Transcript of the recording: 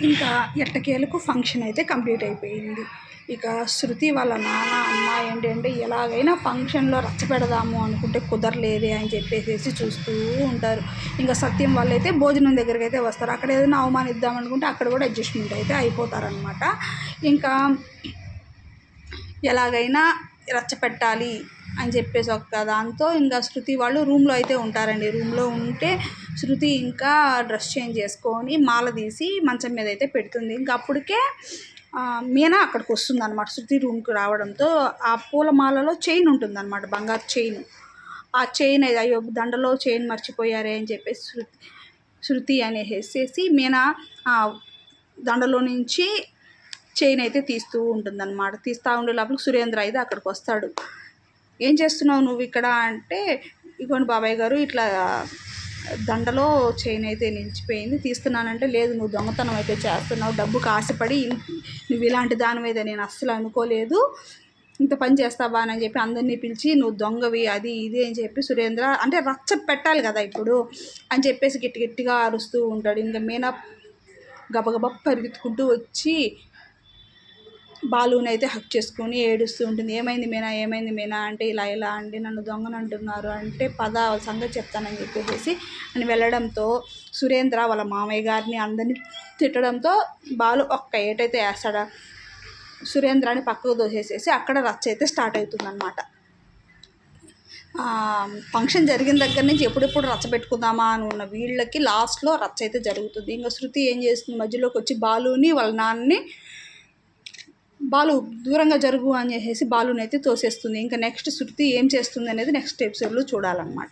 ఇంకా ఎట్టకేలకు ఫంక్షన్ అయితే కంప్లీట్ అయిపోయింది. ఇక శృతి వాళ్ళ నాన్న అమ్మ ఏంటంటే ఎలాగైనా ఫంక్షన్లో రచ్చ పెడదాము అనుకుంటే కుదరలేదే అని చెప్పేసి చూస్తూ ఉంటారు. ఇంకా సత్యం వాళ్ళు అయితే భోజనం దగ్గరికి అయితే వస్తారు. అక్కడ ఏదైనా అవమానిద్దాం అనుకుంటే అక్కడ కూడా అడ్జస్ట్మెంట్ అయితే అయిపోతారనమాట ఇంకా ఎలాగైనా రచ్చ పెట్టాలి అని చెప్పేసి ఒక దాంతో ఇంకా శృతి వాళ్ళు రూమ్లో అయితే ఉంటారండి. రూమ్లో ఉంటే శృతి ఇంకా డ్రెస్ చేంజ్ చేసుకొని మాల తీసి మంచం మీద అయితే పెడుతుంది. ఇంకా అప్పటికే మీనా అక్కడికి వస్తుంది అనమాట శృతి రూమ్కి రావడంతో ఆ పూలమాలలో చైన్ ఉంటుందన్నమాట బంగారు చైన్. ఆ చైన్ అయితే అయ్యో దండలో చైన్ మర్చిపోయారే అని చెప్పేసి శృతి శృతి అనేసేసి మీనా దండలో నుంచి చైన్ అయితే తీస్తూ ఉంటుందన్నమాట. తీస్తూ ఉండే లోపల సురేంద్ర అయితే అక్కడికి వస్తాడు. ఏం చేస్తున్నావు నువ్వు ఇక్కడ అంటే ఇగోండి బాబాయ్ గారు ఇట్లా దండలో చైన్ అయితే నిలిచిపోయింది. తీస్తున్నానంటే లేదు నువ్వు దొంగతనం అయితే చేస్తున్నావు. డబ్బుకు ఆశపడి నువ్వు ఇలాంటి దాని మీద నేను అస్సలు అనుకోలేదు. ఇంత పని చేస్తావా అని చెప్పి అందరినీ పిలిచి నువ్వు దొంగవి అది ఇది అని చెప్పి సురేంద్ర అంటే రచ్చ పెట్టాలి కదా ఇప్పుడు అని చెప్పేసి గట్టి గట్టిగా అరుస్తూ ఉంటాడు. ఇంకా మీనా గబగబా పరిగెత్తుకుంటూ వచ్చి బాలుని అయితే హక్ చేసుకొని ఏడుస్తూ ఉంటుంది. ఏమైంది మీనా? ఏమైంది మీనా? అంటే ఇలా ఇలా అండి నన్ను దొంగను అంటున్నారు అంటే పద సంగతి చెప్తానని చెప్పేసి అని వెళ్ళడంతో సురేంద్ర వాళ్ళ మామయ్య గారిని అందరినీ తిట్టడంతో బాలు ఒక్క ఏటైతే వేస్తాడా? సురేంద్రాన్ని పక్కకు దోసేసేసి అక్కడ రచ్చ అయితే స్టార్ట్ అవుతుందన్నమాట. ఫంక్షన్ జరిగిన దగ్గర నుంచి ఎప్పుడెప్పుడు రచ్చ పెట్టుకుందామా అని ఉన్న వీళ్ళకి లాస్ట్లో రచ్చ అయితే జరుగుతుంది. ఇంకా శృతి ఏం చేస్తుంది? మధ్యలోకి వచ్చి బాలుని వాళ్ళ నాన్నని బాలు దూరంగా జరుగు అని చెప్పేసి బాలునైతే తోసేస్తుంది. ఇంకా నెక్స్ట్ శృతి ఏం చేస్తుంది అనేది నెక్స్ట్ ఎపిసోడ్లో చూడాలన్నమాట.